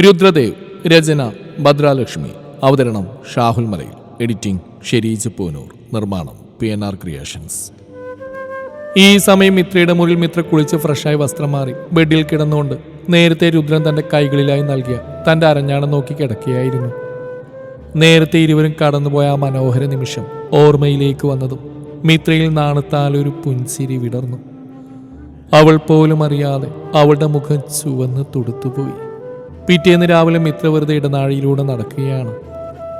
രുദ്രദേവ് രചന ഭദ്രാലക്ഷ്മി അവതരണം ഷാഹുൽ മലയിൽ. എഡിറ്റിംഗ് ഷെരീജ് പൂനൂർ. നിർമ്മാണം P N R creations. ഈ സമയം മിത്രയുടെ മുറിൽ മിത്ര കുളിച്ച് ഫ്രഷായി വസ്ത്രം മാറി ബെഡിൽ കിടന്നുകൊണ്ട് നേരത്തെ രുദ്രൻ തന്റെ കൈകളിലായി നൽകിയ തന്റെ അരഞ്ഞാണം നോക്കി കിടക്കുകയായിരുന്നു. നേരത്തെ ഇരുവരും കടന്നുപോയ ആ മനോഹര നിമിഷം ഓർമ്മയിലേക്ക് വന്നതും മിത്രയിൽ നാണത്താൽ ഒരു പുൻസിരി വിടർന്നു. അവൾ പോലും അറിയാതെ അവളുടെ മുഖം ചുവന്ന് തുടുത്തുപോയി. പിറ്റേന്ന് രാവിലെ മിത്ര വെറുതെ ഇടനാഴിയിലൂടെ നടക്കുകയാണ്.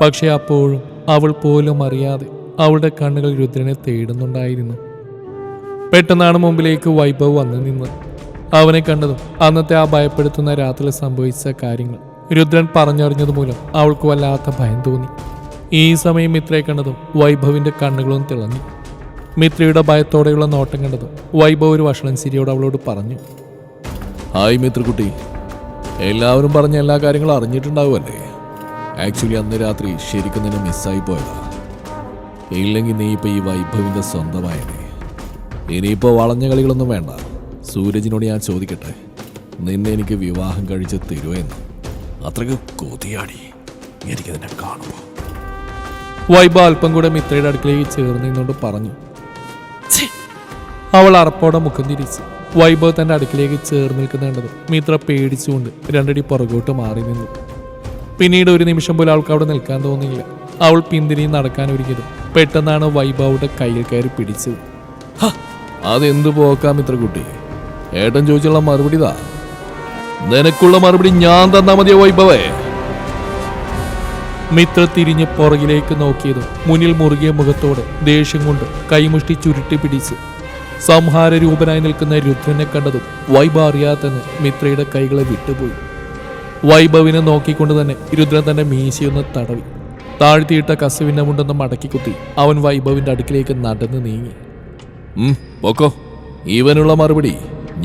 പക്ഷേ അപ്പോഴും അവൾ പോലും അറിയാതെ അവളുടെ കണ്ണുകൾ രുദ്രനെ തേടുന്നുണ്ടായിരുന്നു. പെട്ടെന്നാണ് മുമ്പിലേക്ക് വൈഭവ് വന്നു നിന്ന്. അവനെ കണ്ടതും അന്നത്തെ ആ ഭയപ്പെടുത്തുന്ന രാത്രി സംഭവിച്ച കാര്യങ്ങൾ രുദ്രൻ പറഞ്ഞറിഞ്ഞത് മൂലം അവൾക്ക് വല്ലാത്ത ഭയം തോന്നി. ഈ സമയം മിത്രയെ കണ്ടതും വൈഭവിന്റെ കണ്ണുകളും തിളങ്ങി. മിത്രയുടെ ഭയത്തോടെയുള്ള നോട്ടം കണ്ടതും വൈഭവ് ഒരു വഷളൻ ചിരിയോട് അവളോട് പറഞ്ഞു ഹായ് മിത്രക്കുട്ടി. എല്ലാവരും പറഞ്ഞ എല്ലാ കാര്യങ്ങളും അറിഞ്ഞിട്ടുണ്ടാവുമല്ലേ? ആക്ച്വലി അന്ന് രാത്രി ശരിക്കും നിന്നെ മിസ്സായി പോയതാ. ഇല്ലെങ്കിൽ നീ ഇപ്പൊ ഈ വൈഭവിന്റെ സ്വന്തമായതേ. ഇനിയിപ്പോ വളഞ്ഞ കളികളൊന്നും വേണ്ട. സൂരജിനോട് ഞാൻ ചോദിക്കട്ടെ. നിന്നെ എനിക്ക് വിവാഹം കഴിച്ച് തരുമെന്ന് അത്രയ്ക്ക് കൊതിയാടി. എനിക്ക് കാണുമോ വൈബ അല്പം കൂടെ മിത്രയുടെ അടുക്കളയിൽ ചേർന്ന് പറഞ്ഞു. അവൾ അറപ്പോടെ മുഖം തിരിച്ചു. വൈഭവ് തന്റെ അടുക്കിലേക്ക് ചേർന്ന് നിൽക്കുന്നുണ്ടതും മിത്ര പേടിച്ചുകൊണ്ട് രണ്ടടി പുറകോട്ട് മാറി നിന്നു. പിന്നീട് ഒരു നിമിഷം പോലും അവൾക്ക് അവിടെ നിൽക്കാൻ തോന്നിയില്ല. അവൾ പിന്തിരിഞ്ഞ് നടക്കാൻ ഒരുങ്ങിയതും പെട്ടെന്നാണ് വൈഭവയുടെ കയ്യിൽ കയറി പിടിച്ചത്. അതെന്തു പോക്കാം മിത്ര കുട്ടി ഏട്ടൻ ചോദിച്ചുള്ള മറുപടി താ നിനക്കുള്ള മറുപടി ഞാൻ തന്നാ മതിയോ വൈഭവേ? മിത്ര തിരിഞ്ഞ് പുറകിലേക്ക് നോക്കിയതും മുന്നിൽ മുറുകിയ മുഖത്തോടെ ദേഷ്യം കൊണ്ട് കൈമുഷ്ടി ചുരുട്ടി പിടിച്ച് സംഹാര രൂപനായി നിൽക്കുന്ന രുദ്രനെ കണ്ടതും വൈബ അറിയാതെ തന്നെ മിത്രയുടെ കൈകളെ വിട്ടുപോയി. വൈഭവിനെ നോക്കിക്കൊണ്ട് തന്നെ രുദ്രൻ തന്റെ മീശയൊന്ന് തടവി. താഴ്ത്തിയിട്ട കസുവിന്റെ മുണ്ടൊന്ന് മടക്കി കുത്തി അവൻ വൈഭവിന്റെ അടുക്കിലേക്ക് നടന്ന് നീങ്ങി. ഓക്കോ ഇവനുള്ള മറുപടി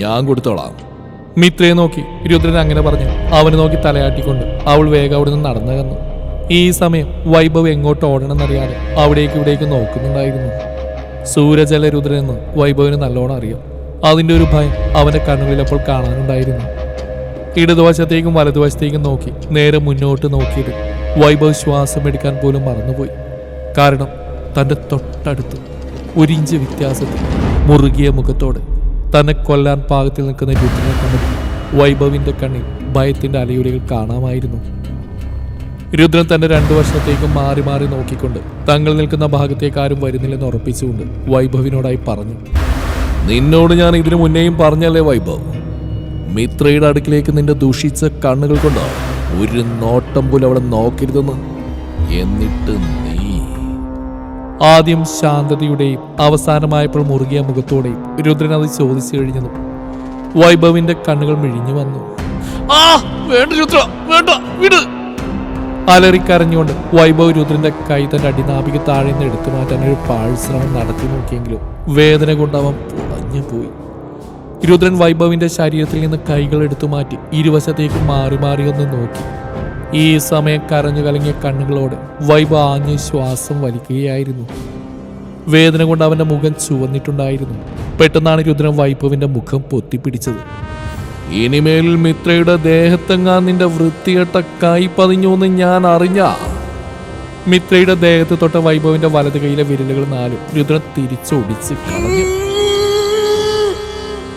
ഞാൻ കൊടുത്തോളാം. മിത്രയെ നോക്കി രുദ്രൻ അങ്ങനെ പറഞ്ഞു. അവനെ നോക്കി തലയാട്ടിക്കൊണ്ട് അവൾ വേഗം അവിടെ നിന്ന് നടന്നു കന്നു ഈ സമയം വൈഭവ് എങ്ങോട്ട് ഓടണമെന്നറിയാതെ അവിടേക്ക് ഇവിടേക്ക് നോക്കുന്നുണ്ടായിരുന്നു. സൂരജല രുദ്രനെന്ന് വൈഭവിന് നല്ലോണം അറിയാം. അതിന്റെ ഒരു ഭയം അവന്റെ കണ്ണുകളിൽ അപ്പോൾ കാണാനുണ്ടായിരുന്നു. ഇടതുവശത്തേക്കും വലതുവശത്തേക്കും നോക്കി നേരെ മുന്നോട്ട് നോക്കിയത് വൈഭവ് ശ്വാസം എടുക്കാൻ പോലും മറന്നുപോയി. കാരണം തന്റെ തൊട്ടടുത്ത് ഒരിഞ്ച് വ്യത്യാസത്തിൽ മുറുകിയ മുഖത്തോട് തന്നെ കൊല്ലാൻ പാകത്തിൽ നിൽക്കുന്ന രുദ്രനെ കണ്ടത് വൈഭവിന്റെ കണ്ണിൽ ഭയത്തിന്റെ അലയുരകൾ കാണാമായിരുന്നു. രുദ്രൻ തന്റെ രണ്ടു വർഷത്തേക്കും മാറി മാറി നോക്കിക്കൊണ്ട് തങ്ങൾ നിൽക്കുന്ന ഭാഗത്തേക്ക് ആരും വരുന്നില്ലെന്ന് ഉറപ്പിച്ചുകൊണ്ട് വൈഭവിനോടായി പറഞ്ഞു. നിന്നോട് ഞാൻ ഇതിനു മുന്നേയും പറഞ്ഞല്ലേ വൈഭവ്? മിത്രയുടെ അടുക്കിലേക്ക് നിന്റെ ദൂഷിച്ച കണ്ണുകൾ കൊണ്ട് ഒരു നോട്ടം പോലും അവിടെ നോക്കരുതെന്ന്? എന്നിട്ട് നീ? ആദ്യം ശാന്തതയുടെയും അവസാനമായപ്പോൾ മുറുകിയ മുഖത്തോടെയും രുദ്രൻ അത് ചോദിച്ചു കഴിഞ്ഞതും വൈഭവിന്റെ കണ്ണുകൾ മിഴിഞ്ഞു വന്നു. ആ വേണ്ട വേണ്ട വിട്. അലറിക്കരഞ്ഞുകൊണ്ട് വൈഭവ് രുദ്രന്റെ കൈ തന്റെ അടിനാഭിക താഴെ നിന്ന് എടുത്തു മാറ്റാൻ ഒരു പാഴ്ശ്രമം നടത്തി നോക്കിയെങ്കിലും വേദന കൊണ്ട് അവൻ പുളഞ്ഞു പോയി. രുദ്രൻ വൈഭവിന്റെ ശരീരത്തിൽ നിന്ന് കൈകൾ എടുത്തു മാറ്റി ഇരുവശത്തേക്ക് മാറി മാറി ഒന്ന് നോക്കി. ഈ സമയം കരഞ്ഞു കലങ്ങിയ കണ്ണുകളോട് വൈഭവ് ആഞ്ഞ് ശ്വാസം വലിക്കുകയായിരുന്നു. വേദന കൊണ്ട് അവന്റെ മുഖം ചുവന്നിട്ടുണ്ടായിരുന്നു. പെട്ടെന്നാണ് രുദ്രൻ വൈഭവിന്റെ മുഖം പൊത്തിപ്പിടിച്ചത്. ഇനിമേലിൽ മിത്രയുടെ ദേഹത്തെങ്ങാൻ നിന്റെ വൃത്തികെട്ട കൈ പതിഞ്ഞു എന്ന് ഞാൻ അറിഞ്ഞ? മിത്രയുടെ ദേഹത്ത് തൊട്ട വൈഭവിന്റെ വലത് കൈയിലെ വിരലുകൾ നാലും രുദ്രൻ തിരിച്ചൊടിച്ച് കളഞ്ഞു.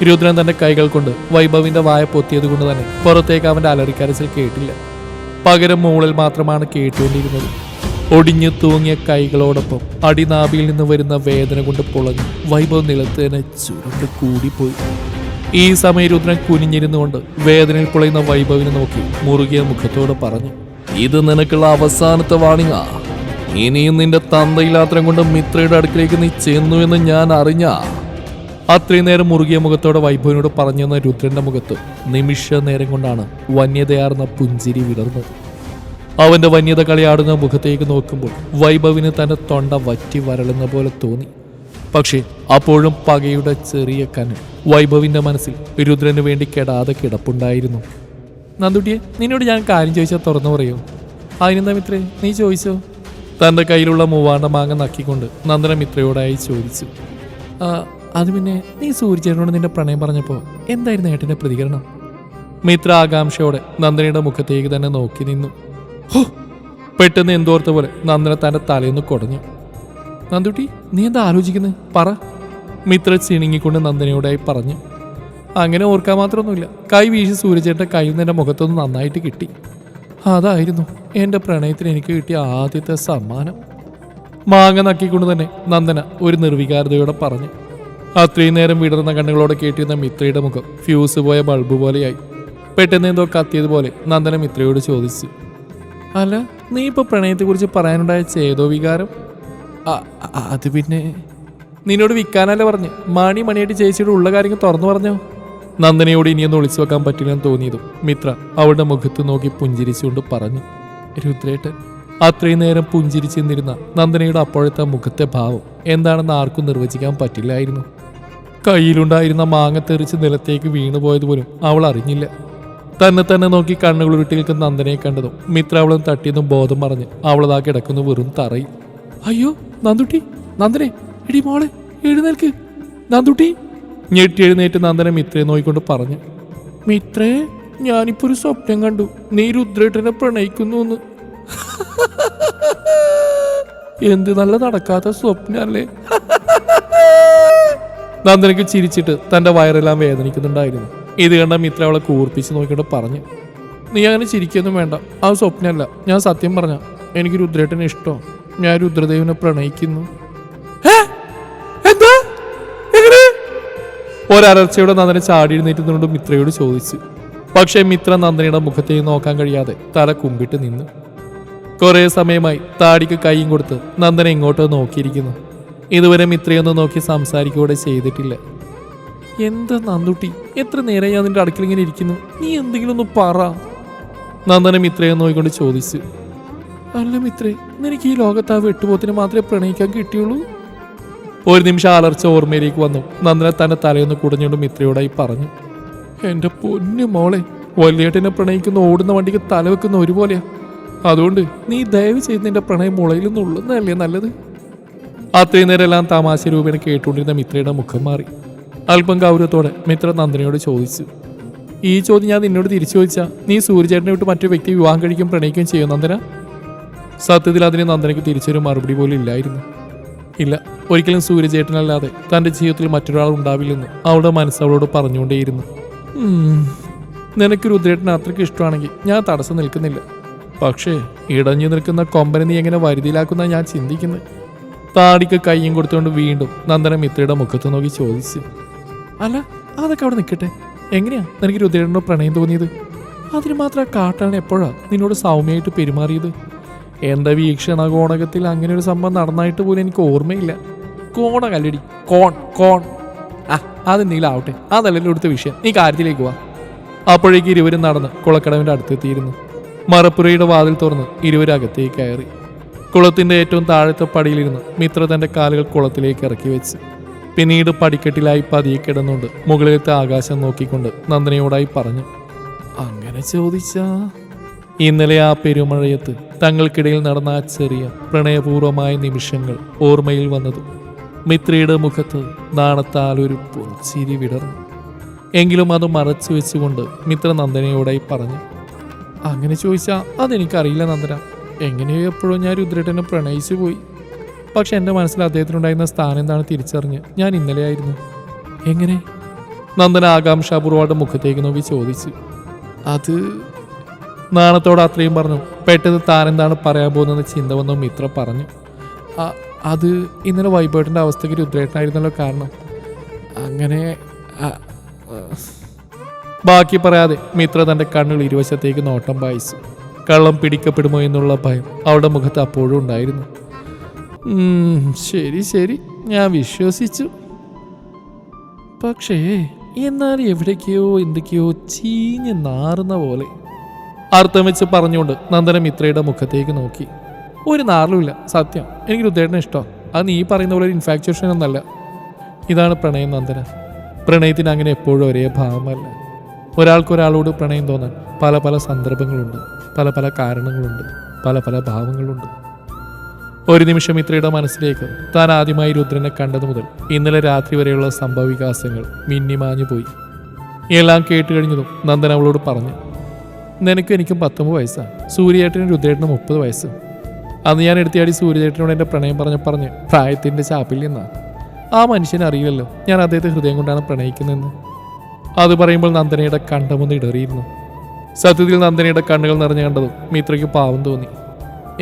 രുദ്രൻ തന്റെ കൈകൾ കൊണ്ട് വൈഭവിന്റെ വായ പൊത്തിയത് കൊണ്ട് തന്നെ പുറത്തേക്ക് അവന്റെ അലറിക്കരച്ചിൽ കേട്ടില്ല. പകരം മൂളിൽ മാത്രമാണ് കേട്ടുകൊണ്ടിരുന്നത്. ഒടിഞ്ഞു തൂങ്ങിയ കൈകളോടൊപ്പം അടിനാഭിയിൽ നിന്ന് വരുന്ന വേദന കൊണ്ട് പൊളഞ്ഞു വൈഭവ് നിലത്ത് തന്നെ ചുരുണ്ട് കൂടിപ്പോയി. ഈ സമയം രുദ്രൻ കുനിഞ്ഞിരുന്നുകൊണ്ട് വേദനയിൽ പൊളയുന്ന വൈഭവിനെ നോക്കി മുറുകിയ മുഖത്തോട് പറഞ്ഞു ഇത് നിനക്കുള്ള അവസാനത്തെ വാണിങ്ങാ. ഇനിയും നിന്റെ തന്തയില്ലാത്രം കൊണ്ട് മിത്രയുടെ അടുക്കിലേക്ക് നീ ചെന്നു എന്ന് ഞാൻ അറിഞ്ഞ. അത്രയും നേരം മുറുകിയ മുഖത്തോടെ വൈഭവിനോട് പറഞ്ഞെന്ന രുദ്രന്റെ മുഖത്ത് നിമിഷ നേരം കൊണ്ടാണ് വന്യതയാർന്ന പുഞ്ചിരി വിടർന്നത്. അവന്റെ വന്യത കളിയാടുന്ന മുഖത്തേക്ക് നോക്കുമ്പോൾ വൈഭവിന് തന്റെ തൊണ്ട വറ്റി വരളുന്ന പോലെ തോന്നി. പക്ഷേ അപ്പോഴും പകയുടെ ചെറിയ കനൽ വൈഭവിന്റെ മനസ്സിൽ രുദ്രന് വേണ്ടി കെടാതെ കിടപ്പുണ്ടായിരുന്നു. നന്ദുട്ടിയെ നിന്നോട് ഞാൻ കാര്യം ചോദിച്ചാൽ തുറന്നു പറയൂ. അതിനെന്താ മിത്രേ നീ ചോദിച്ചോ? തന്റെ കയ്യിലുള്ള മൂവാണ്ട മാങ്ങ നക്കിക്കൊണ്ട് നന്ദന മിത്രയോടായി ചോദിച്ചു. "ആ, അത് പിന്നെ നീ സൂര്യചേട്ടനോട് നിന്റെ പ്രണയം പറഞ്ഞപ്പോൾ എന്തായിരുന്നു ഏട്ടന്റെ പ്രതികരണം? മിത്ര ആകാംക്ഷയോടെ നന്ദനയുടെ മുഖത്തേക്ക് തന്നെ നോക്കി നിന്നു. പെട്ടെന്ന് എന്തോർത്ത പോലെ നന്ദന തന്റെ തലയൊന്ന് കുടഞ്ഞു. നന്ദുട്ടി നീ എന്താ ആലോചിക്കുന്നത് പറ. മിത്ര ചിണുങ്ങിക്കൊണ്ട് നന്ദനയോടായി പറഞ്ഞു. അങ്ങനെ ഓർക്കാൻ മാത്രമൊന്നുമില്ല. കൈ വീശി സൂര്യചേട്ടന്റെ കയ്യിൽ നിന്ന് എന്റെ മുഖത്തൊന്ന് നന്നായിട്ട് കിട്ടി. അതായിരുന്നു എന്റെ പ്രണയത്തിന് എനിക്ക് കിട്ടിയ ആദ്യത്തെ സമ്മാനം. മാങ്ങ നക്കിക്കൊണ്ട് തന്നെ നന്ദന ഒരു നിർവികാരതയോടെ പറഞ്ഞു. അത്രയും നേരം വിടർന്ന കണ്ണുകളോടെ കേട്ടിരുന്ന മിത്രയുടെ മുഖം ഫ്യൂസ് പോയ ബൾബ് പോലെയായി. പെട്ടെന്ന് എന്തോ കത്തിയതുപോലെ നന്ദന മിത്രയോട് ചോദിച്ചു. അല്ല നീ ഇപ്പോൾ പ്രണയത്തെക്കുറിച്ച് പറയാനുണ്ടായ ചേതോ വികാരം? അത് പിന്നെ നിന്നോട് വിൽക്കാനല്ല പറഞ്ഞു. മാണി മണിയായിട്ട് ചേച്ചിയുടെ ഉള്ള കാര്യങ്ങൾ തുറന്നു പറഞ്ഞോ? നന്ദനയോട് ഇനിയൊന്നും ഒളിച്ചു വെക്കാൻ പറ്റില്ലെന്ന് തോന്നിയതും മിത്ര അവളുടെ മുഖത്ത് നോക്കി പുഞ്ചിരിച്ചുകൊണ്ട് പറഞ്ഞു. രുദ്രേട്ടൻ അത്രയും നേരം പുഞ്ചിരിച്ചു നിന്നിരുന്ന നന്ദനയുടെ അപ്പോഴത്തെ മുഖത്തെ ഭാവം എന്താണെന്ന് ആർക്കും നിർവചിക്കാൻ പറ്റില്ലായിരുന്നു. കയ്യിലുണ്ടായിരുന്ന മാങ്ങ തെറിച്ച് നിലത്തേക്ക് വീണുപോയതുപോലും അവൾ അറിഞ്ഞില്ല. തന്നെ തന്നെ നോക്കി കണ്ണുകൾ ഉരുട്ടി നിൽക്കുന്ന നന്ദനയെ കണ്ടതും മിത്ര അവളും തട്ടിയതും ബോധം പറഞ്ഞ് അവളതാ കിടക്കുന്നു വെറും തറയിൽ. അയ്യോ നന്ദുട്ടി നന്ദനെ എടി മോളെ എഴുന്നേൽക്ക്. നന്ദുട്ടി. ഞെട്ടി എഴുന്നേറ്റ് നന്ദനെ മിത്രയെ നോയിക്കൊണ്ട് പറഞ്ഞു. മിത്രേ ഞാനിപ്പോ ഒരു സ്വപ്നം കണ്ടു. നീ രുദ്രേട്ടനെ പ്രണയിക്കുന്നു എന്ന് എന്ത് നല്ല നടക്കാത്ത സ്വപ്നല്ലേ. നന്ദനക്ക് ചിരിച്ചിട്ട് തന്റെ വയറെല്ലാം വേദനിക്കുന്നുണ്ടായിരുന്നു. ഇത് കണ്ട മിത്ര അവളെ കൂർപ്പിച്ച് നോക്കിയിട്ട് പറഞ്ഞു. നീ അങ്ങനെ ചിരിക്കൊന്നും വേണ്ട. ആ സ്വപ്നമല്ല ഞാൻ സത്യം പറഞ്ഞ എനിക്ക് രുദ്രേട്ടനെ ഇഷ്ടം. ഞാൻ രുദ്രദേവിനെ പ്രണയിക്കുന്നു. എന്താ? ഒരർച്ചയുടെ നന്ദനെ ചാടി എഴുന്നേറ്റുന്നുകൊണ്ട് മിത്രയോട് ചോദിച്ചു. പക്ഷേ മിത്ര നന്ദനയുടെ മുഖത്തേക്ക് നോക്കാൻ കഴിയാതെ തല കുമ്പിട്ട് നിന്നു. കുറെ സമയമായി താടിക്ക് കൈയും കൊടുത്ത് നന്ദന ഇങ്ങോട്ടോ നോക്കിയിരിക്കുന്നു. ഇതുവരെ മിത്രയൊന്നും നോക്കി സംസാരിക്കൂടെ ചെയ്തിട്ടില്ല. എന്താ നന്ദുട്ടി? എത്ര നേരം ഞാൻ നിന്റെ അടുക്കളിങ്ങനെ ഇരിക്കുന്നു? നീ എന്തെങ്കിലും ഒന്ന് പറ. നന്ദന മിത്രയെ നോക്കിക്കൊണ്ട് ചോദിച്ചു. അല്ല മിത്രേ എനിക്ക് ഈ ലോകത്ത് ആ വെട്ടുപോത്തിന് മാത്രമേ പ്രണയിക്കാൻ കിട്ടിയുള്ളൂ? ഒരു നിമിഷം അലർച്ച ഓർമ്മയിലേക്ക് വന്നു. നന്ദന തന്റെ തലയൊന്ന് കുടഞ്ഞുകൊണ്ട് മിത്രയോടായി പറഞ്ഞു. എന്റെ പൊന്നു മോളെ വലിയേട്ടനെ പ്രണയിക്കുന്ന ഓടുന്ന വണ്ടിക്ക് തലവെക്കുന്ന ഒരുപോലെയാ. അതുകൊണ്ട് നീ ദയവ് ചെയ്ത് നിന്റെ പ്രണയം മുളയിൽ നിന്നുള്ളതല്ലേ നല്ലത്? അത്രയും നേരമെല്ലാം തമാശ രൂപേണ കേട്ടുകൊണ്ടിരുന്ന മിത്രയുടെ മുഖം മാറി. അല്പം ഗൗരവത്തോടെ മിത്ര നന്ദനയോട് ചോദിച്ചു. ഈ ചോദ്യം ഞാൻ നിന്നോട് തിരിച്ചു ചോദിച്ചാൽ നീ സൂര്യചേട്ടനെ വിട്ട് മറ്റൊരു വ്യക്തി വിവാഹം കഴിക്കും പ്രണയിക്കുകയും ചെയ്യും നന്ദന? സത്യത്തിൽ അതിന് നന്ദനയ്ക്ക് തിരിച്ചൊരു മറുപടി പോലും ഇല്ലായിരുന്നു. ഇല്ല ഒരിക്കലും സൂര്യചേട്ടനല്ലാതെ തന്റെ ജീവിതത്തിൽ മറ്റൊരാൾ ഉണ്ടാവില്ലെന്ന് അവളുടെ മനസ്സ് അവളോട് പറഞ്ഞുകൊണ്ടേയിരുന്നു. നിനക്ക് രുദ്രേട്ടൻ അത്രയ്ക്ക് ഇഷ്ടമാണെങ്കിൽ ഞാൻ തടസ്സം നിൽക്കുന്നില്ല. പക്ഷേ ഇടഞ്ഞു നിൽക്കുന്ന കൊമ്പനെ നീ എങ്ങനെ വരുതിയിലാക്കുന്ന ഞാൻ ചിന്തിക്കുന്നത്? താടിക്ക് കയ്യും കൊടുത്തുകൊണ്ട് വീണ്ടും നന്ദന മിത്രയുടെ മുഖത്ത് നോക്കി ചോദിച്ചു. അല്ല അതൊക്കെ അവിടെ നിൽക്കട്ടെ. എങ്ങനെയാ നിനക്ക് രുദ്രേട്ടനോട് പ്രണയം തോന്നിയത്? അതിന് മാത്രം കാട്ടാണ് എപ്പോഴാ നിന്നോട് സൗമ്യമായിട്ട് പെരുമാറിയത്? എന്റെ വീക്ഷണ കോണകത്തിൽ അങ്ങനെ ഒരു സംഭവം നടന്നായിട്ട് പോലും എനിക്ക് ഓർമ്മയില്ല. കോണ കല്ലടി കോൺ കോൺ. ആ അതെന്തെങ്കിലും ആവട്ടെ. അതല്ലല്ലോ എടുത്ത വിഷയം. നീ കാര്യത്തിലേക്ക് വാ. അപ്പോഴേക്ക് ഇരുവരും നടന്ന് കുളക്കടവിന്റെ അടുത്തെത്തിയിരുന്നു. മറപ്പുരയുടെ വാതിൽ തുറന്ന് ഇരുവരകത്തേക്ക് കയറി. കുളത്തിന്റെ ഏറ്റവും താഴത്തെ പടിയിലിരുന്ന് മിത്ര തന്റെ കാലുകൾ കുളത്തിലേക്ക് ഇറക്കി വെച്ച്. പിന്നീട് പടിക്കെട്ടിലായി പതിയെ കിടന്നുകൊണ്ട് മുകളിലത്തെ ആകാശം നോക്കിക്കൊണ്ട് നന്ദനയോടായി പറഞ്ഞു അങ്ങനെ ചോദിച്ചാ ഇന്നലെ ആ പെരുമഴയത്ത് തങ്ങൾക്കിടയിൽ നടന്ന ആ ചെറിയ പ്രണയപൂർവമായ നിമിഷങ്ങൾ ഓർമ്മയിൽ വന്നതും മിത്രയുടെ മുഖത്ത് നാണത്താൽ ഒരു പുഞ്ചിരി വിടർന്നു. എങ്കിലും അത് മറച്ചു വെച്ചുകൊണ്ട് മിത്ര നന്ദനയോടായി പറഞ്ഞു അങ്ങനെ ചോദിച്ചാൽ അതെനിക്കറിയില്ല നന്ദന. എങ്ങനെയോ എപ്പോഴും ഞാൻ രുദ്രേട്ടനെ പ്രണയിച്ചു പോയി. പക്ഷെ എന്റെ മനസ്സിൽ അദ്ദേഹത്തിനുണ്ടായിരുന്ന സ്ഥാനം എന്താണ് തിരിച്ചറിഞ്ഞ് ഞാൻ ഇന്നലെയായിരുന്നു എങ്ങനെ? നന്ദന ആകാംക്ഷാപൂർവമായിട്ട് മുഖത്തേക്ക് നോക്കി ചോദിച്ചു. അത് നാണത്തോടെ അത്രയും പറഞ്ഞു. പെട്ടെന്ന് താൻ എന്താണ് പറയാൻ പോകുന്നത് ചിന്ത വന്ന മിത്ര പറഞ്ഞു. അത് ഇന്നലെ വൈബേട്ടിന്റെ അവസ്ഥയ്ക്ക് രുദ്രേട്ടനായിരുന്നല്ലോ കാരണം. അങ്ങനെ ബാക്കി പറയാതെ മിത്ര തന്റെ കണ്ണുകൾ ഇരുവശത്തേക്ക് നോട്ടം വായിച്ചു കള്ളം പിടിക്കപ്പെടുമോ എന്നുള്ള ഭയം അവളുടെ മുഖത്ത് അപ്പോഴും ഉണ്ടായിരുന്നു. ശരി ശരി. ഞാൻ വിശ്വസിച്ചു. പക്ഷേ എന്നാൽ എവിടേക്കോ എന്തൊക്കെയോ ചീഞ്ഞ് നാറുന്ന പോലെ അർത്ഥം വെച്ച് പറഞ്ഞുകൊണ്ട് നന്ദന മിത്രയുടെ മുഖത്തേക്ക് നോക്കി. ഒരു നാറിലുമില്ല സത്യം. എനിക്ക് രുദ്രേട്ടനെ ഇഷ്ടം അത് നീ പറയുന്ന പോലെ ഒരു ഇൻഫാക്ച്വേഷൻ ഒന്നല്ല. ഇതാണ് പ്രണയം നന്ദന. പ്രണയത്തിന് അങ്ങനെ എപ്പോഴും ഒരേ ഭാവമല്ല. ഒരാൾക്കൊരാളോട് പ്രണയം തോന്നാൻ പല പല സന്ദർഭങ്ങളുണ്ട്. പല പല കാരണങ്ങളുണ്ട്. പല പല ഭാവങ്ങളുണ്ട്. ഒരു നിമിഷം മിത്രയുടെ മനസ്സിലേക്ക് താൻ ആദ്യമായി രുദ്രനെ കണ്ടതു മുതൽ ഇന്നലെ രാത്രി വരെയുള്ള സംഭവവികാസങ്ങൾ മിന്നിമാഞ്ഞു പോയി എല്ലാം കേട്ടുകഴിഞ്ഞതും നന്ദൻ അവളോട് പറഞ്ഞു നിനക്കും എനിക്കും പത്തൊമ്പത് വയസ്സാണ് സൂര്യേട്ടനും രുദ്രേട്ടനും മുപ്പത് വയസ്സ്. അന്ന് ഞാൻ എടുത്തിയാടി സൂര്യേട്ടനോട് എന്റെ പ്രണയം പറഞ്ഞ പറഞ്ഞ് പ്രായത്തിന്റെ ചാപ്പിൽ ആ മനുഷ്യനെ അറിയില്ലല്ലോ ഞാൻ അദ്ദേഹത്തെ ഹൃദയം കൊണ്ടാണ് പ്രണയിക്കുന്നതെന്ന്. അത് പറയുമ്പോൾ നന്ദനയുടെ കണ്ടമൊന്ന് ഇടറിയിരുന്നു. സത്യത്തിൽ നന്ദനയുടെ കണ്ണുകൾ നിറഞ്ഞു കണ്ടതും മിത്രയ്ക്ക് പാവം തോന്നി.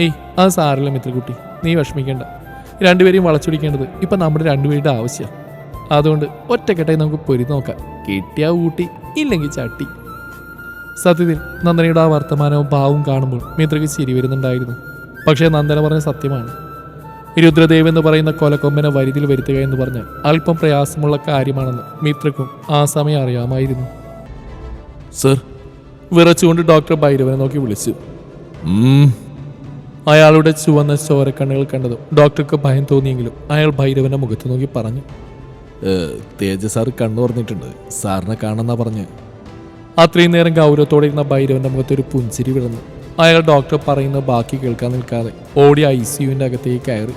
ഏയ് അത് സാറില്ല മിത്രക്കുട്ടി നീ വിഷമിക്കേണ്ട. രണ്ടുപേരെയും വളച്ചൊടിക്കേണ്ടത് ഇപ്പം നമ്മുടെ രണ്ടുപേരുടെ ആവശ്യമാണ് അതുകൊണ്ട് ഒറ്റക്കെട്ടായി നമുക്ക് പൊരി നോക്കാം. കിട്ടിയാ ഊട്ടി ഇല്ലെങ്കിൽ ചട്ടി. സത്യത്തിൽ നന്ദനയുടെ ആ വർത്തമാനവും ഭാവവും കാണുമ്പോൾ മിത്രയ്ക്ക് ചിരി വരുന്നുണ്ടായിരുന്നു. പക്ഷേ നന്ദന പറഞ്ഞ സത്യമാണ്. രുദ്രദേവ് എന്ന് പറയുന്ന കൊലക്കൊമ്പനെ വരിതിൽ വരുത്തുക എന്ന് പറഞ്ഞാൽ അല്പം പ്രയാസമുള്ള കാര്യമാണെന്ന് മിത്രക്കും ആ സമയം അറിയാമായിരുന്നു. സർ വിറച്ചുകൊണ്ട് ഡോക്ടർ ഭൈരവനെ നോക്കി വിളിച്ചു. അയാളുടെ ചുവന്ന ചോരക്കണ്ണുകൾ കണ്ടതും ഡോക്ടർക്ക് ഭയം തോന്നിയെങ്കിലും അയാൾ ഭൈരവനെ മുഖത്ത് നോക്കി പറഞ്ഞു. തേജസ് സാർ കണ്ണു പറഞ്ഞിട്ടുണ്ട് സാറിനെ കാണുന്ന പറഞ്ഞ്. അത്രയും നേരം ഗൗരവത്തോടെ ഇരുന്ന ഭൈരവന്റെ മുഖത്ത് ഒരു പുഞ്ചിരി വിളന്നു അയാൾ ഡോക്ടർ പറയുന്ന ബാക്കി കേൾക്കാൻ നിൽക്കാതെ ഓടി ഐ സിയുവിന്റെ അകത്തേക്ക് കയറി.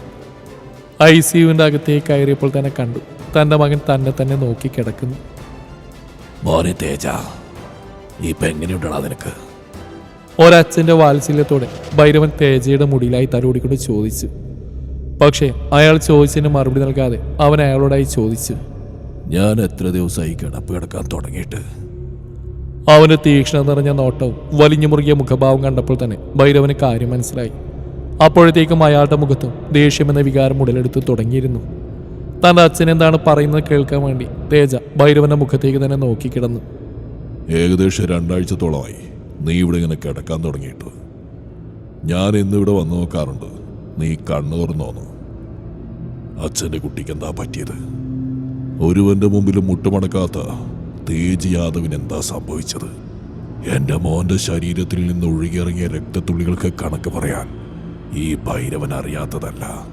ഐ സിയുവിന്റെ അകത്തേക്ക് കയറിയപ്പോൾ തന്നെ കണ്ടു. തന്റെ മകൻ തന്നെ തന്നെ നോക്കി കിടക്കുന്നു. മോനെ തേജ ഇപ്പൊ എങ്ങനെയുണ്ടടാ നിനക്ക്. ഒരച്ഛന്റെ വാത്സല്യത്തോടെ ഭൈരവൻ തേജയുടെ മുടിയിലായി തലോടിക്കൊണ്ട് ചോദിച്ചു. പക്ഷേ അയാൾ ചോദിച്ചതിന് മറുപടി നൽകാതെ അവൻ അയാളോടായി ചോദിച്ചു. ഞാൻ എത്ര ദിവസമായി കിടപ്പ് കിടക്കാൻ തുടങ്ങിയിട്ട്? അവന്റെ തീക്ഷ്ണ നിറഞ്ഞ നോട്ടവും വലിഞ്ഞു മുറുകിയ മുഖഭാവം കണ്ടപ്പോൾ തന്നെ ഭൈരവന് കാര്യം മനസ്സിലായി. അപ്പോഴത്തേക്കും അയാളുടെ മുഖത്തും ദേഷ്യമെന്ന വികാരം ഉടലെടുത്ത് തുടങ്ങിയിരുന്നു. തന്റെ അച്ഛൻ എന്താണ് പറയുന്നത് കേൾക്കാൻ വേണ്ടി തേജ ഭൈരവന്റെ മുഖത്തേക്ക് തന്നെ നോക്കി കിടന്നു. ഏകദേശം രണ്ടാഴ്ചത്തോളമായി നീ ഇവിടെ ഇങ്ങനെ കിടക്കാൻ തുടങ്ങിയിട്ട്. ഞാൻ ഇന്നിവിടെ വന്നു നോക്കാറുണ്ട്. നീ കണ്ണു തുറന്നോന്നു അച്ഛന്റെ കുട്ടിക്ക് എന്താ പറ്റിയത്? ഒരുവന്റെ മുമ്പിലും മുട്ടുമടക്കാത്ത തേജ് യാദവിന് എന്താ സംഭവിച്ചത്? എന്റെ മോന്റെ ശരീരത്തിൽ നിന്ന് ഒഴുകിയിറങ്ങിയ രക്തത്തുള്ളികൾക്ക് കണക്ക് പറയാൻ ഈ ഭൈരവൻ അറിയാത്തതല്ല.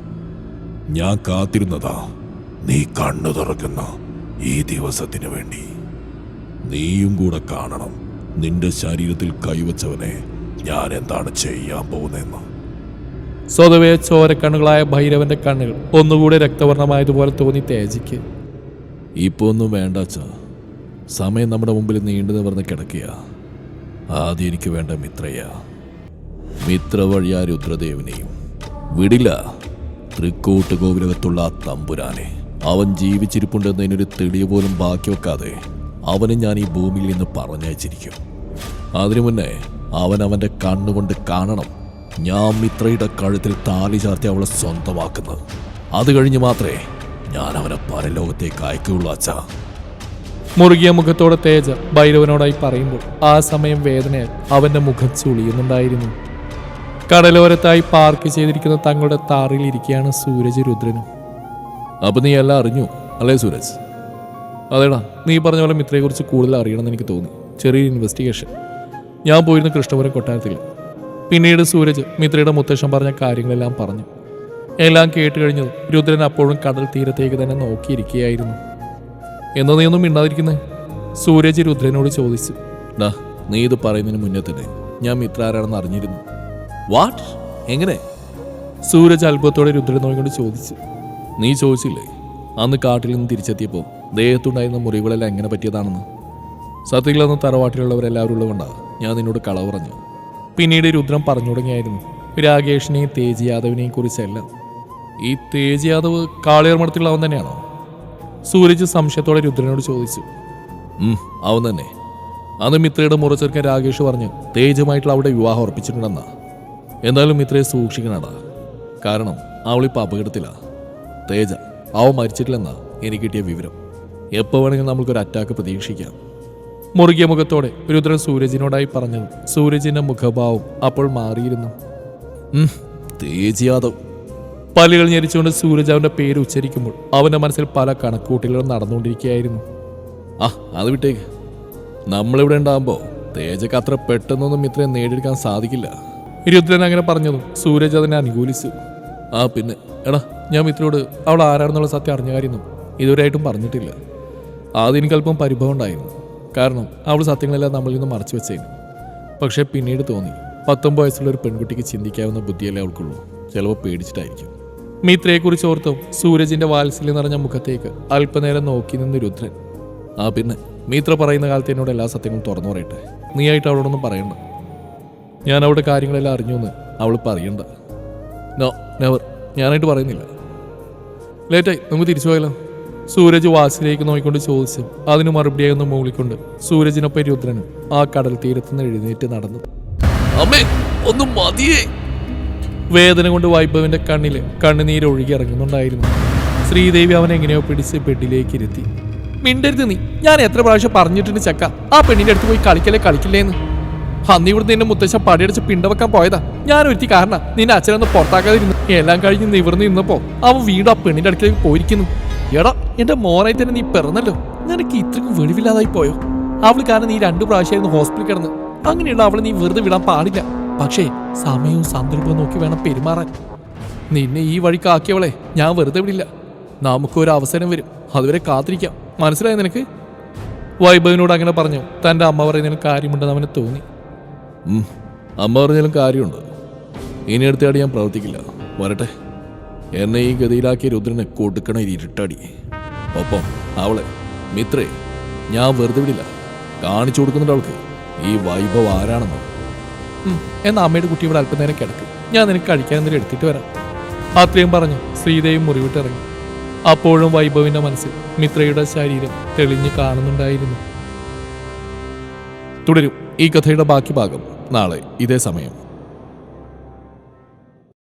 ഞാൻ കാത്തിരുന്നതാ. നീ കണ്ണു തുറക്കുന്ന ഈ ദിവസത്തിനു വേണ്ടി. നീയും കൂടെ കാണണം. നിന്റെ ശരീരത്തിൽ കൈവച്ചവനെ ഞാൻ എന്താണ് ചെയ്യാൻ പോകുന്നതെന്ന്. സ്വതവേ ചോരക്കണ്ണുകളായ ഭൈരവന്റെ കണ്ണുകൾ ഒന്നുകൂടെ രക്തവർണമായതുപോലെ തോന്നി തേജിക്ക് ഇപ്പൊ ഒന്നും വേണ്ട അച്ഛാ. സമയം നമ്മുടെ മുമ്പിൽ നീണ്ടു നിവർന്ന് കിടക്കുക ആദ്യം എനിക്ക് വേണ്ട മിത്രയ. മിത്ര വഴിയാ രുദ്രദേവനെയും. വിടില്ല. തൃക്കൂട്ട് ഗോപുരകത്തുള്ള ആ തമ്പുരാനെ. അവൻ ജീവിച്ചിരിപ്പുണ്ടെന്നതിനൊരു തെളിവ് പോലും ബാക്കി വെക്കാതെ അവനെ ഞാൻ ഈ ഭൂമിയിൽ നിന്ന് പറഞ്ഞയച്ചിരിക്കും. അതിനു മുന്നേ അവൻ അവന്റെ കണ്ണുകൊണ്ട് കാണണം. ഞാൻ മിത്രയുടെ കഴുത്തിൽ താലി ചാർത്തി അവളെ സ്വന്തമാക്കുന്നത്. അത് കഴിഞ്ഞ് മാത്രമേ ഞാൻ അവനെ പരലോകത്തേക്ക് അയക്കുകയുള്ളൂ അച്ഛാ. മുറുകിയ മുഖത്തോടെ തേജ ഭൈരവനോടായി പറയുമ്പോൾ ആ സമയം വേദനയാൽ അവന്റെ മുഖം ചുളിയുന്നുണ്ടായിരുന്നു. കടലോരത്തായി പാർക്ക് ചെയ്തിരിക്കുന്ന തങ്ങളുടെ താറിൽ ഇരിക്കുകയാണ് സൂരജ് രുദ്രനും. അപ്പൊ നീ എല്ലാം അറിഞ്ഞു അല്ലേ സൂരജ്? അതേടാ നീ പറഞ്ഞ പോലെ മിത്രയെക്കുറിച്ച് കൂടുതൽ അറിയണമെന്ന് എനിക്ക് തോന്നി. ചെറിയൊരു ഇൻവെസ്റ്റിഗേഷൻ ഞാൻ പോയിരുന്ന കൃഷ്ണപുരം കൊട്ടാരത്തിൽ. പിന്നീട് സൂരജ് മിത്രയുടെ മുത്തശ്ശൻ പറഞ്ഞ കാര്യങ്ങളെല്ലാം പറഞ്ഞു. എല്ലാം കേട്ട് രുദ്രൻ അപ്പോഴും കടൽ തീരത്തേക്ക് തന്നെ നോക്കിയിരിക്കുകയായിരുന്നു. എന്നാ നീ ഒന്നും മിണ്ടാതിരിക്കുന്നേ? സൂരജ് രുദ്രനോട് ചോദിച്ചു. ഡാ നീ ഇത് പറയുന്നതിന് മുന്നേ തന്നെ ഞാൻ മിത്ര ആരാണെന്ന് അറിഞ്ഞിരുന്നു. വാട്ട് എങ്ങനെ? സൂരജ് അത്ഭുതത്തോടെ രുദ്രൻ നോക്കിക്കൊണ്ട് ചോദിച്ചു. നീ ചോദിച്ചില്ലേ? അന്ന് കാട്ടിൽ നിന്ന് തിരിച്ചെത്തിയപ്പോൾ ദേഹത്തുണ്ടായിരുന്ന മുറിവുകളെല്ലാം എങ്ങനെ പറ്റിയതാണെന്ന്? സത്യത്തിൽ അന്ന് തറവാട്ടിലുള്ളവരെല്ലാവരും ഉള്ളതുകൊണ്ടാണ് ഞാൻ നിന്നോട് കളവ് പറഞ്ഞു. പിന്നീട് രുദ്രം പറഞ്ഞു തുടങ്ങിയായിരുന്നു. രാകേഷിനെയും തേജ് യാദവിനെയും കുറിച്ചെല്ലാം. ഈ തേജ് യാദവ് കാളിയർ മഠത്തിലുള്ളവൻ തന്നെയാണോ? സൂരജ് സംശയത്തോടെ രുദ്രനോട് ചോദിച്ചു. അവന് അവൻ തന്നെ. അന്ന് മിത്രയുടെ മുറച്ചെറുക്കൻ രാകേഷ് പറഞ്ഞു തേജുമായിട്ടുള്ള അവിടെ വിവാഹം ഉറപ്പിച്ചിട്ടുണ്ടെന്നാ. എന്തായാലും മിത്രയെ സൂക്ഷിക്കണടാ. കാരണം അവളിപ്പോൾ അപകടത്തിലാ. തേജ അവൻ മരിച്ചിട്ടില്ലെന്നാ എനിക്ക് കിട്ടിയ വിവരം. എപ്പോൾ വേണമെങ്കിലും നമുക്കൊരു അറ്റാക്ക് പ്രതീക്ഷിക്കാം. മുറുകിയ മുഖത്തോടെ രുദ്രൻ സൂരജിനോടായി പറഞ്ഞു സൂരജിന്റെ മുഖഭാവം അപ്പോൾ മാറിയിരുന്നു. തേജ് യാദവ്. പല്ലുകൾ ഞെരിച്ചുകൊണ്ട് സൂരജ് അവന്റെ പേര് ഉച്ചരിക്കുമ്പോൾ അവന്റെ മനസ്സിൽ പല കണക്കൂട്ടലുകളും നടന്നുകൊണ്ടിരിക്കുകയായിരുന്നു. ആ അത് വിട്ടേക്ക്. നമ്മളിവിടെ ഉണ്ടാകുമ്പോൾ തേജക്ക് അത്ര പെട്ടെന്നൊന്നും ഇത്രയും നേടിയെടുക്കാൻ സാധിക്കില്ല. രുദ്രൻ അങ്ങനെ പറഞ്ഞതും സൂരജ് അതിനെ അനുകൂലിച്ചു. ആ പിന്നെ. എടാ ഞാൻ മിത്രയോട് അവൾ ആരാണെന്നുള്ള സത്യം അറിഞ്ഞ കാര്യമൊന്നും ഇതുവരെയായിട്ടും പറഞ്ഞിട്ടില്ല. ആദ്യം എനിക്ക് അല്പം പരിഭവം ഉണ്ടായിരുന്നു. കാരണം അവൾ സത്യങ്ങളെല്ലാം നമ്മളിൽ നിന്ന് മറച്ചു വെച്ചേനു. പക്ഷേ പിന്നീട് തോന്നി പത്തൊമ്പത് വയസ്സുള്ള ഒരു പെൺകുട്ടിക്ക് ചിന്തിക്കാവുന്ന ബുദ്ധിയല്ലേ അവൾക്കുള്ളൂ. ചിലപ്പോൾ പേടിച്ചിട്ടായിരിക്കും. മിത്രയെക്കുറിച്ച് ഓർത്തും സൂരജിന്റെ വാത്സല്യം നിറഞ്ഞ മുഖത്തേക്ക് അല്പനേരം നോക്കി നിന്ന് രുദ്രൻ. ആ പിന്നെ മിത്ര പറയുന്ന കാലത്ത് എന്നോട് എല്ലാ സത്യങ്ങളും തുറന്നു പറയട്ടെ. നീ ആയിട്ട് അവളോടൊന്നും പറയണ്ട. ഞാൻ അവളുടെ കാര്യങ്ങളെല്ലാം അറിഞ്ഞു എന്ന് അവൾ പറയണ്ട. നോ നെവർ ഞാനായിട്ട് പറയുന്നില്ല. ലേറ്റായി നമുക്ക് തിരിച്ചു പോയാലോ? സൂരജ് വാസിലേക്ക് നോക്കിക്കൊണ്ട് ചോദിച്ചു അതിന് മറുപടിയായി ഒന്ന് മൂളിക്കൊണ്ട് സൂരജിനൊപ്പം രുദ്രനും ആ കടൽ തീരത്തുനിന്ന് എഴുന്നേറ്റ് നടന്നു. അമ്മേ ഒന്നും മതിയേ. വേദന കൊണ്ട് വൈഭവിന്റെ കണ്ണിൽ കണ്ണുനീര് ഒഴുകി ഇറങ്ങുന്നുണ്ടായിരുന്നു. ശ്രീദേവി അവനെ എങ്ങനെയോ പിടിച്ച് ബെഡിലേക്ക് ഇരുത്തി മിണ്ടരുത് നീ. ഞാൻ എത്ര പ്രാവശ്യം പറഞ്ഞിട്ടുണ്ട് ചക്ക. ആ പെണ്ണിന്റെ അടുത്ത് പോയി കളിക്കലേ കളിക്കില്ലേന്ന്? അന്ന് ഇവിടുന്ന് നിന്റെ മുത്തശ്ശൻ പടിയടിച്ച് പിണ്ടവെക്കാൻ പോയതാ. ഞാൻ ഒരുത്തി കാരണം. നിന്റെ അച്ഛനൊന്ന് പുറത്താക്കാതിരുന്നു. എല്ലാം കഴിഞ്ഞ് നിവർന്ന് നിന്നപ്പോ അവൻ വീണ്ടും ആ പെണ്ണിന്റെ അടുത്തേക്ക് പോയിരിക്കുന്നു. എടാ എന്റെ മോനായി തന്നെ നീ പിറന്നല്ലോ. നിനക്ക് ഇത്രക്കും വെളിവില്ലാതായി പോയോ? അവൾ കാരണം നീ രണ്ടു പ്രാവശ്യമായിരുന്നു ഹോസ്പിറ്റലിൽ കിടന്ന്. അങ്ങനെയുള്ള അവളെ നീ വെറുതെ വിടാൻ പാടില്ല. പക്ഷേ സമയവും സന്ദർഭവും നോക്കി വേണം പെരുമാറാൻ. നിന്നെ ഈ വഴിക്കാക്കിയവളെ ഞാൻ വെറുതെ വിടില്ല. നമുക്കൊരു അവസരം വരും. അതുവരെ കാത്തിരിക്കാം. മനസ്സിലായി നിനക്ക്? വൈഭവിനോട് അങ്ങനെ പറഞ്ഞു. തന്റെ അമ്മ പറയുന്നതിന് കാര്യമുണ്ടെന്ന് അവന് തോന്നി. അമ്മ പറഞ്ഞാലും കാര്യമുണ്ട്. ഇനി അടുത്താടി ഞാൻ പ്രവർത്തിക്കില്ല. വരട്ടെ. എന്നെ ഈ ഗതിയിലാക്കിയ രുദ്രനെ കൊടുക്കണ ഇരുട്ടടി. ഒപ്പം അവളെ മിത്രേ ഞാൻ വെറുതെ വിടില്ല. കാണിച്ചു കൊടുക്കുന്നുണ്ട് അവൾക്ക്. ഈ വൈഭവ് ആരാണെന്ന്. എന്നാ അമ്മയുടെ കുട്ടി ഇവിടെ അല്പനേരം കിടക്ക്. ഞാൻ നിനക്ക് കഴിക്കാൻ എന്തെങ്കിലും എടുത്തിട്ട് വരാം. അത്രയും പറഞ്ഞു ശ്രീദേവി മുറിവിട്ടിറങ്ങി. അപ്പോഴും വൈഭവിന്റെ മനസ്സിൽ മിത്രയുടെ ശരീരം തെളിഞ്ഞു കാണുന്നുണ്ടായിരുന്നു. തുടരും ഈ കഥയുടെ ബാക്കി ഭാഗം നാളെ ഇതേ സമയം.